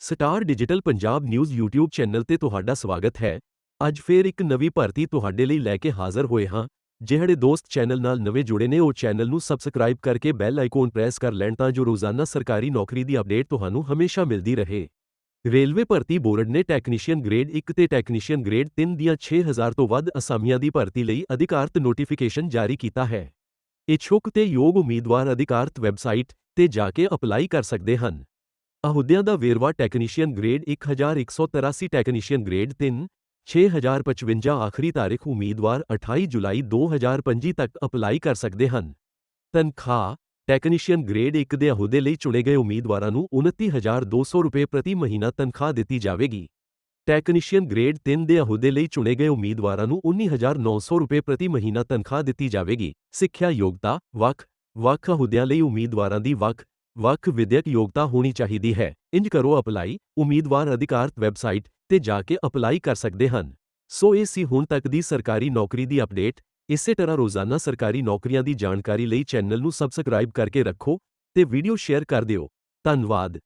Star digital Punjab news YouTube channel ਤੇ ਤੁਹਾਡਾ ਸਵਾਗਤ ਹੈ। ਅੱਜ ਫੇਰ ਇੱਕ ਨਵੀਂ ਭਰਤੀ ਤੁਹਾਡੇ ਲਈ ਲੈ ਕੇ ਹਾਜ਼ਰ ਹੋਏ ਹਾਂ। ਜਿਹੜੇ ਦੋਸਤ ਚੈਨਲ ਨਾਲ ਨਵੇਂ ਜੁੜੇ ਨੇ, ਉਹ ਚੈਨਲ ਨੂੰ ਸਬਸਕ੍ਰਾਈਬ ਕਰਕੇ ਬੈਲ ਆਈਕਨ ਪ੍ਰੈਸ ਕਰ ਲੈਣ ਤਾਂ ਜੋ ਰੋਜ਼ਾਨਾ ਸਰਕਾਰੀ ਨੌਕਰੀ ਦੀ ਅਪਡੇਟ ਤੁਹਾਨੂੰ ਹਮੇਸ਼ਾ ਮਿਲਦੀ ਰਹੇ। ਰੇਲਵੇ ਭਰਤੀ ਬੋਰਡ ਨੇ ਟੈਕਨੀਸ਼ੀਅਨ ਗ੍ਰੇਡ 1 ਤੇ ਟੈਕਨੀਸ਼ੀਅਨ ਗ੍ਰੇਡ 3 ਦੀਆਂ 6000 ਤੋਂ ਵੱਧ ਅਸਾਮੀਆਂ ਦੀ ਭਰਤੀ ਲਈ ਅਧਿਕਾਰਤ ਨੋਟੀਫਿਕੇਸ਼ਨ ਜਾਰੀ ਕੀਤਾ ਹੈ। ਇਛੁਕ ਤੇ ਯੋਗ ਉਮੀਦਵਾਰ ਅਧਿਕਾਰਤ ਵੈਬਸਾਈਟ ਤੇ ਜਾ ਕੇ ਅਪਲਾਈ ਕਰ ਸਕਦੇ ਹਨ। ਅਹੁਦਿਆਂ ਦਾ ਵੇਰਵਾ ਟੈਕਨੀਸ਼ੀਅਨ ਗ੍ਰੇਡ 1183 ਟੈਕਨੀਸ਼ੀਅਨ ਗ੍ਰੇਡ 3 6055 ਆਖਰੀ ਤਾਰੀਖ ਉਮੀਦਵਾਰ 28 ਜੁਲਾਈ 2025 ਤੱਕ ਅਪਲਾਈ ਕਰ ਸਕਦੇ ਹਨ। ਤਨਖਾਹ ਟੈਕਨੀਸ਼ੀਅਨ ਗ੍ਰੇਡ 1 ਦੇ ਅਹੁਦੇ ਲਈ ਚੁਣੇ ਗਏ ਉਮੀਦਵਾਰਾਂ ਨੂੰ 29200 ਰੁਪਏ ਪ੍ਰਤੀ ਮਹੀਨਾ ਤਨਖਾਹ ਦਿੱਤੀ ਜਾਵੇਗੀ। ਟੈਕਨੀਸ਼ੀਅਨ ਗ੍ਰੇਡ 3 ਦੇ ਅਹੁਦੇ ਲਈ ਚੁਣੇ ਗਏ ਉਮੀਦਵਾਰਾਂ ਨੂੰ 19900 ਰੁਪਏ ਪ੍ਰਤੀ ਮਹੀਨਾ ਤਨਖਾਹ ਦਿੱਤੀ ਜਾਵੇਗੀ। ਸਿੱਖਿਆ ਯੋਗਤਾ, ਵੱਖ ਵੱਖ ਅਹੁਦਿਆਂ ਲਈ ਉਮੀਦਵਾਰਾਂ ਦੀ ਵੱਖ ਵੱਖ ਵਿਦਿਅਕ ਯੋਗਤਾ ਹੋਣੀ ਚਾਹੀਦੀ ਹੈ। ਇੰਜ ਕਰੋ ਅਪਲਾਈ ਉਮੀਦਵਾਰ ਅਧਿਕਾਰਤ ਵੈਬਸਾਈਟ ਤੇ ਜਾ ਕੇ ਅਪਲਾਈ ਕਰ ਸਕਦੇ ਹਨ। ਸੋ, ਇਹ ਸੀ ਹੁਣ ਤੱਕ ਦੀ ਸਰਕਾਰੀ ਨੌਕਰੀ ਦੀ ਅਪਡੇਟ ਇਸੇ ਤਰ੍ਹਾਂ ਰੋਜ਼ਾਨਾ ਸਰਕਾਰੀ ਨੌਕਰੀਆਂ ਦੀ ਜਾਣਕਾਰੀ ਲਈ ਚੈਨਲ ਨੂੰ ਸਬਸਕ੍ਰਾਈਬ ਕਰਕੇ ਰੱਖੋ ਤੇ ਵੀਡੀਓ ਸ਼ੇਅਰ ਕਰ ਦਿਓ। ਧੰਨਵਾਦ।